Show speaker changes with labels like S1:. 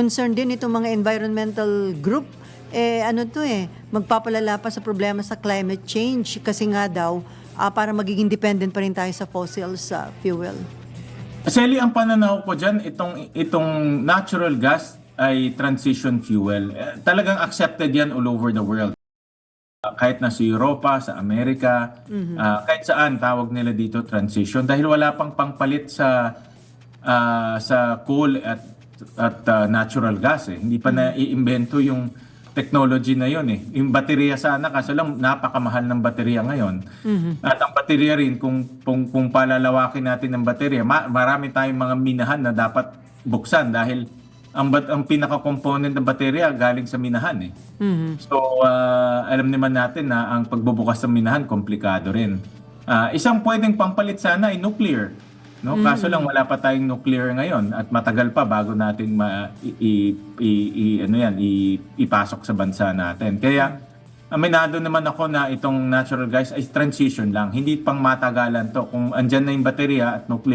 S1: concern din itong mga environmental group. Eh, ano to eh, magpapalala pa sa problema sa climate change kasi nga daw, ah, para magiging dependent pa rin tayo sa fossil sa fuel.
S2: Sally, ang pananaw ko dyan, itong, itong natural gas ay transition fuel. Eh, talagang accepted yan all over the world. Uh, kahit na sa Europa, sa Amerika, ah, kahit saan tawag nila dito transition dahil wala pang pangpalit sa ah, sa coal at at ah, natural gas eh. Hindi pa na iimbento yung technology na yon eh. Yung baterya sana kaso lang napakamahal ng baterya ngayon. At ang baterya rin kung kung, kung palalawakin natin ng baterya, ma- marami tayong mga minahan na dapat buksan dahil ang bat ang pinaka-component ng baterya galing sa minahan eh. So ah, alam naman natin na ang pagbubukas ng minahan komplikado rin. Ah, isang pwedeng pampalit sana ay nuclear. No, kaso lang wala pa tayong nuclear ngayon at matagal pa bago natin ma i- i- i- ano yan i, ipasok sa bansa natin. Kaya aminado naman ako na itong natural gas ay transition lang, hindi pang matagalan to. Kung andyan na yung baterya at nuclear